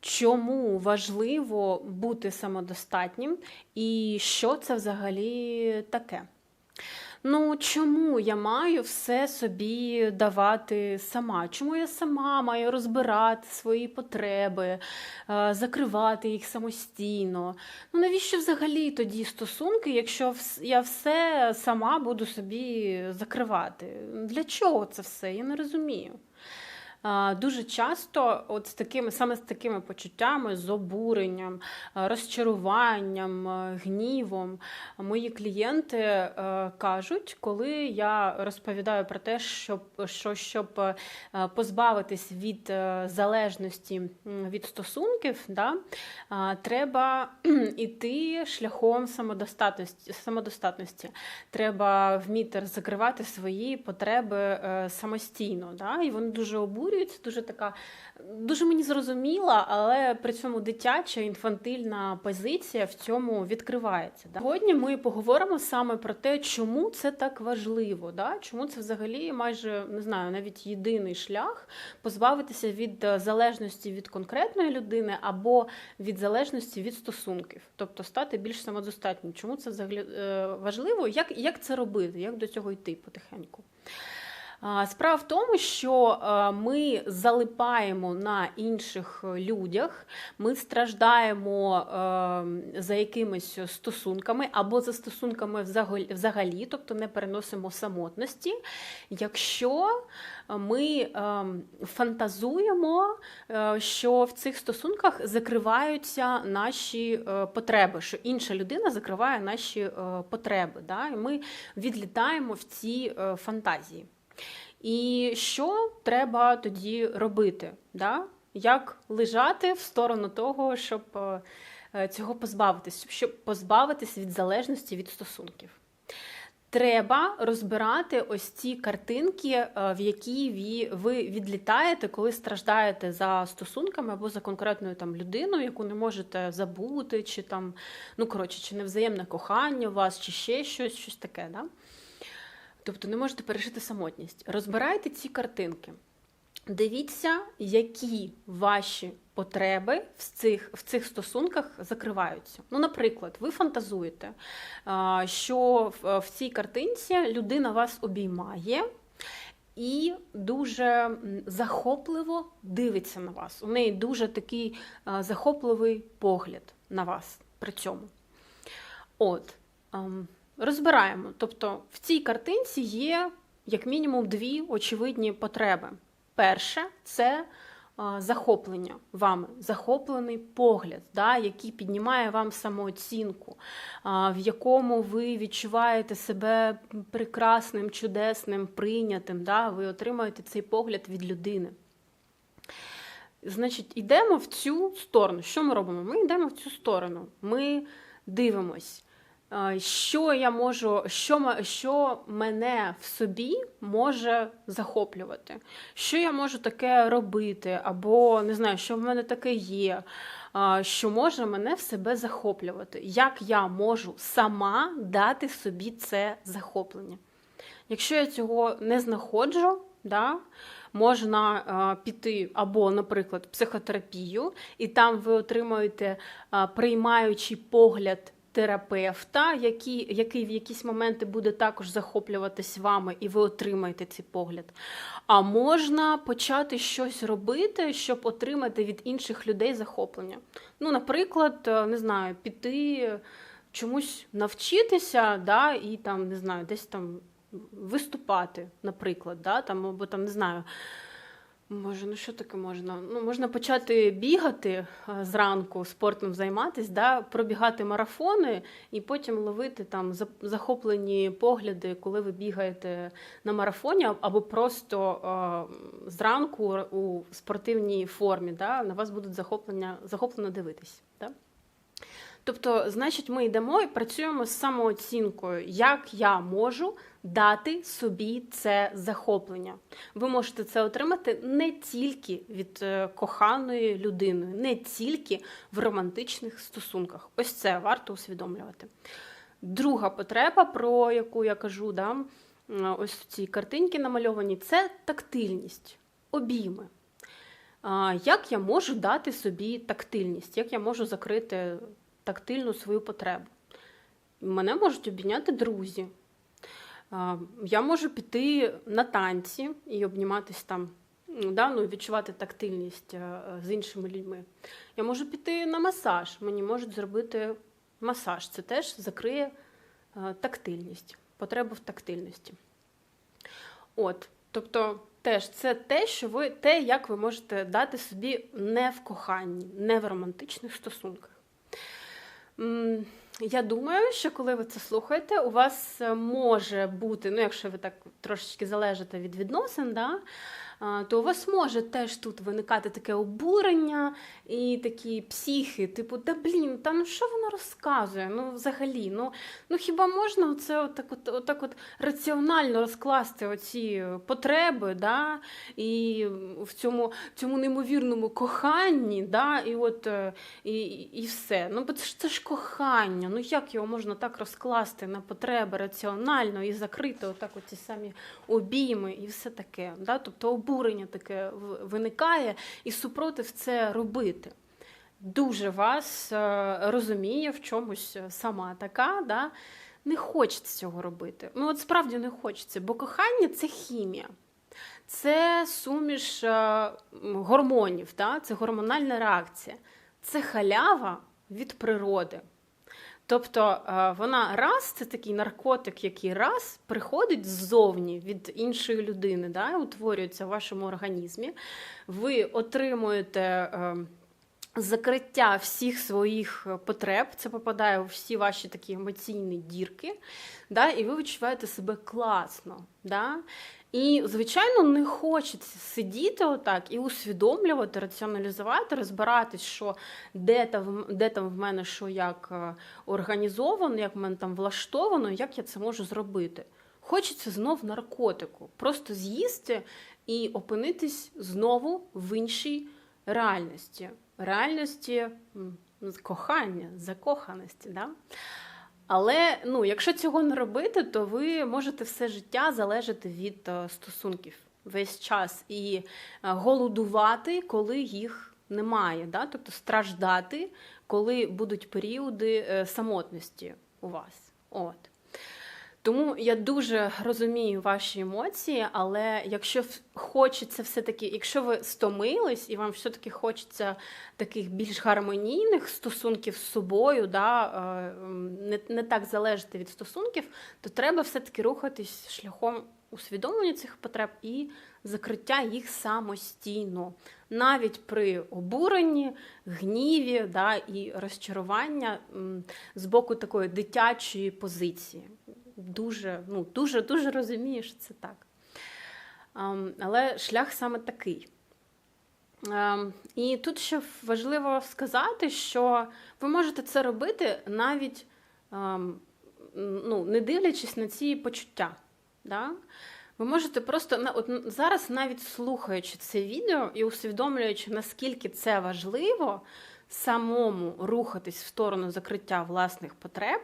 чому важливо бути самодостатнім і що це взагалі таке. Ну, чому я маю все собі давати сама? Чому я сама маю розбирати свої потреби, е, закривати їх самостійно? Ну, навіщо взагалі тоді стосунки, якщо я все сама буду собі закривати? Для чого це все? Я не розумію. Дуже часто, от з такими, саме з такими почуттями, з обуренням, е, розчаруванням, е, гнівом, мої клієнти е, кажуть, коли я розповідаю про те, щоб, що щоб позбавитись від залежності від стосунків, да, треба іти шляхом самодостатності, самодостатності. Треба вміти закривати свої потреби самостійно. Да? І вони дуже обурюються, дуже така, дуже мені зрозуміла, але при цьому дитяча інфантильна позиція в цьому відкривається. Да? Сьогодні ми поговоримо саме про те, чому це так важливо, да? чому це взагалі майже не знаю, навіть єдиний шлях позбавитися від е, залежності від конкретної людини або від залежності від стосунків, тобто стати більш самодостатнім. Чому це взагалі е, важливо? Як, як це робити? Як до цього йти потихеньку? Справа в тому, що е, ми залипаємо на інших людях, ми страждаємо е, за якимись стосунками або за стосунками взагалі- тобто не переносимо самотності, якщо ми е, фантазуємо, е, що в цих стосунках закриваються наші е, потреби, що інша людина закриває наші е, потреби. Да? І ми відлітаємо в ці е, фантазії. І що треба тоді робити? Да? Як лежати в сторону того, щоб е, е, цього позбавитись, щоб позбавитись від залежності від стосунків? Треба розбирати ось ці картинки, е, в які ви відлітаєте, коли страждаєте за стосунками або за конкретною там людиною, яку не можете забути, чи там, ну коротше, чи невзаємне кохання у вас, чи ще щось, щось таке. Да? Тобто не можете пережити самотність. Розбирайте ці картинки. Дивіться, які ваші потреби в цих, в цих стосунках закриваються. Ну, наприклад, ви фантазуєте, що в, цій картинці людина вас обіймає. І дуже захопливо дивиться на вас. У неї дуже такий захопливий погляд на вас при цьому. От, розбираємо. Тобто в цій картинці є як мінімум дві очевидні потреби. Перше це захоплення вами, захоплений погляд, да, який піднімає вам самооцінку, в якому ви відчуваєте себе прекрасним, чудесним, прийнятим. Да, ви отримуєте цей погляд від людини. Значить, йдемо в цю сторону. Що ми робимо? Ми йдемо в цю сторону. Ми дивимось, що я можу, що, що мене в собі може захоплювати, що я можу таке робити, або не знаю, що в мене таке є, що може мене в себе захоплювати. Як я можу сама дати собі це захоплення? Якщо я цього не знаходжу, да, можна е, піти або, наприклад, психотерапію, і там ви отримуєте е, приймаючий погляд терапевта, який, який в якісь моменти буде також захоплюватись вами, і ви отримаєте цей погляд. А можна почати щось робити, щоб отримати від інших людей захоплення. Ну, наприклад, е, не знаю, піти чомусь навчитися, да, і там, не знаю, десь там виступати, наприклад, да, там, або там, не знаю. Може, ну що таке можна? Ну, можна почати бігати е, зранку, спортом займатися, да, пробігати марафони і потім ловити там захоплені погляди, коли ви бігаєте на марафоні, або просто е, зранку у спортивній формі. Да, на вас будуть захоплення, захоплено дивитись. Да? Тобто, значить, ми йдемо і працюємо з самооцінкою, як я можу дати собі це захоплення. Ви можете це отримати не тільки від е, коханої людини, не тільки в романтичних стосунках. Ось це варто усвідомлювати. Друга потреба, про яку я кажу, да, ось ці картинки намальовані, це тактильність, обійми. Як я можу дати собі тактильність, як я можу закрити тактильну свою потребу? Мене можуть обійняти друзі. Я можу піти на танці і обніматись там, да, ну, відчувати тактильність е, з іншими людьми. Я можу піти на масаж, мені можуть зробити масаж. Це теж закриє е, тактильність, потребу в тактильності. От, тобто, теж це те, що ви те, як ви можете дати собі не в коханні, не в романтичних стосунках. Я думаю, що коли ви це слухаєте, у вас е, може бути, ну якщо ви так трошечки залежите від відносин, да, то у вас може теж тут виникати таке обурення і такі психи, типу, да блін, та ну що вона розказує? Ну, взагалі, ну ну хіба можна це отак от, отак от раціонально розкласти оці потреби, да, і в цьому цьому неймовірному коханні, да, і от е, і, і все. Ну, бо це ж це ж кохання. Ну як його можна так розкласти на потреби раціонально і закрити отак оці самі обійми і все таке. Да? Тобто обурення таке виникає і супротив це робити. Дуже вас е, розуміє в чомусь сама така, да? не хочеться цього робити. Ну, от справді не хочеться, бо кохання це хімія. Це суміш е, гормонів, да? це гормональна реакція, це халява від природи. Тобто е, вона раз, це такий наркотик, який раз приходить ззовні від іншої людини, да, утворюється в вашому організмі. Ви отримуєте е, закриття всіх своїх е, потреб, це попадає у всі ваші такі емоційні дірки, да, і ви відчуваєте себе класно. Да? І, звичайно, не хочеться сидіти отак і усвідомлювати, раціоналізувати, розбиратись, що де там, де там в мене що як е, організовано, як в мене там влаштовано, як я це можу зробити. Хочеться знов наркотику, просто з'їсти і опинитись знову в іншій реальності. Реальності кохання, закоханості. Да? Але ну, якщо цього не робити, то ви можете все життя залежати від е, стосунків весь час і е, голодувати, коли їх немає. Да? Тобто страждати, коли будуть періоди е, самотності у вас. От. Тому я дуже розумію ваші емоції, але якщо хочеться все-таки, якщо ви стомились і вам все-таки хочеться таких більш гармонійних стосунків з собою, да, е, не, не так залежати від стосунків, то треба все-таки рухатись шляхом усвідомлення цих потреб і закриття їх самостійно, навіть при обуренні, гніві да, і розчарування з боку такої дитячої позиції. Дуже, ну, дуже, дуже розумію, що це так. Ем, Але шлях саме такий. Ем, І тут ще важливо сказати, що ви можете це робити навіть ем, ну, не дивлячись на ці почуття. Да? Ви можете просто от зараз, навіть слухаючи це відео і усвідомлюючи, наскільки це важливо самому рухатись в сторону закриття власних потреб,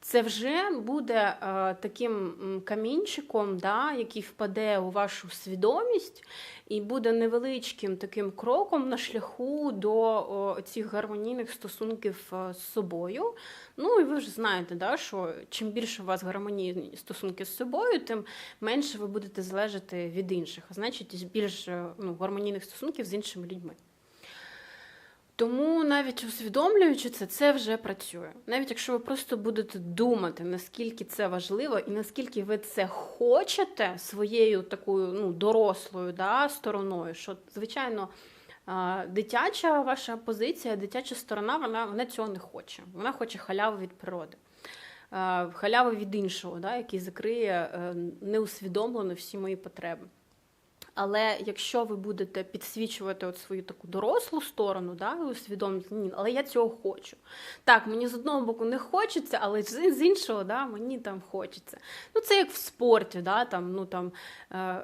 це вже буде е, таким камінчиком, да, який впаде у вашу свідомість, і буде невеличким таким кроком на шляху до о, цих гармонійних стосунків е, з собою. Ну і ви ж знаєте, да, що чим більше у вас гармонійні стосунки з собою, тим менше ви будете залежати від інших, а значить, більш е, ну, гармонійних стосунків з іншими людьми. Тому навіть усвідомлюючи це, це вже працює. Навіть якщо ви просто будете думати, наскільки це важливо і наскільки ви це хочете своєю такою ну, дорослою да, стороною, що, звичайно, дитяча ваша позиція, дитяча сторона, вона, вона цього не хоче. Вона хоче халяви від природи. А, Халяви від іншого, да, який закриє е, неусвідомлено всі мої потреби. Але якщо ви будете підсвічувати от свою таку дорослу сторону, да, усвідомити, ні, але я цього хочу. Так, мені з одного боку не хочеться, але з іншого да, мені там хочеться. Ну, це як в спорті, да, там, ну, там, е,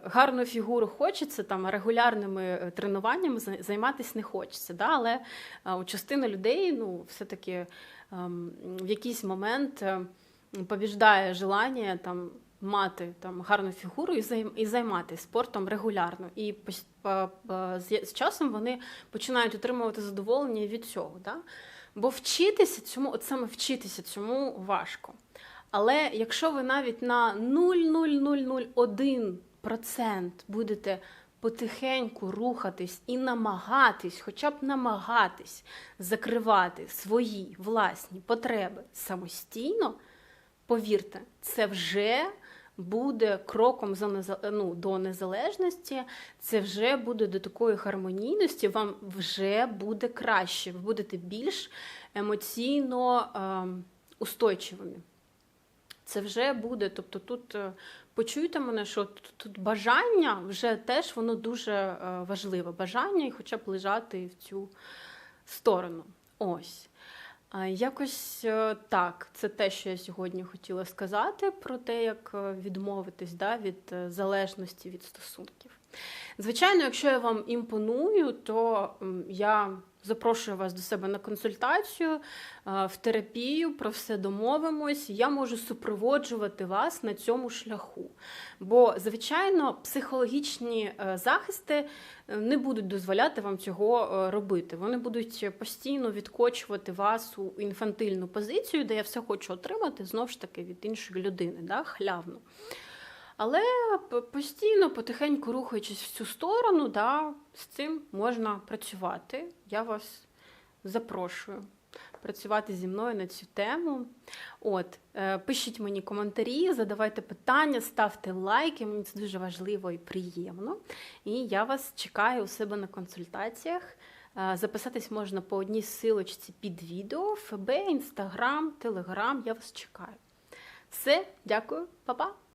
гарну фігуру хочеться, там, регулярними е, тренуваннями займатися не хочеться. Да, але е, у частини людей ну, все-таки ем, в якийсь момент побіждає желання там, мати там гарну фігуру і займ- займатися спортом регулярно. І па- з з часом вони починають отримувати задоволення від цього. Да? Бо вчитися цьому, от саме вчитися цьому важко. Але якщо ви навіть на 0,0001% будете потихеньку рухатись і намагатись, хоча б намагатись закривати свої власні потреби самостійно, повірте, це вже буде кроком за ну, до незалежності, це вже буде до такої гармонійності, вам вже буде краще, ви будете більш емоційно ем, устойчивими. Це вже буде. Тобто тут е, почуйте мене, що тут, тут бажання вже теж воно дуже е, важливе. Бажання і хоча б лежати в цю сторону. Ось. Якось е, так, це те, що я сьогодні хотіла сказати про те, як е, відмовитись да, від е, залежності від стосунків. Звичайно, якщо я вам імпоную, то я запрошую вас до себе на консультацію, е, в терапію, про все домовимось. Я можу супроводжувати вас на цьому шляху. Бо, звичайно, психологічні е, захисти е, не будуть дозволяти вам цього робити. Вони будуть постійно відкочувати вас у інфантильну позицію, де я все хочу отримати знову ж таки від іншої людини, да, хлявно. Але постійно, потихеньку рухаючись в цю сторону, да, з цим можна працювати. Я вас запрошую працювати зі мною на цю тему. От, е, пишіть мені коментарі, задавайте питання, ставте лайки. Мені це дуже важливо і приємно. І я вас чекаю у себе на консультаціях. Е, Записатись можна по одній силочці під відео, ФБ, Інстаграм, Телеграм. Я вас чекаю. Все, дякую, па-па!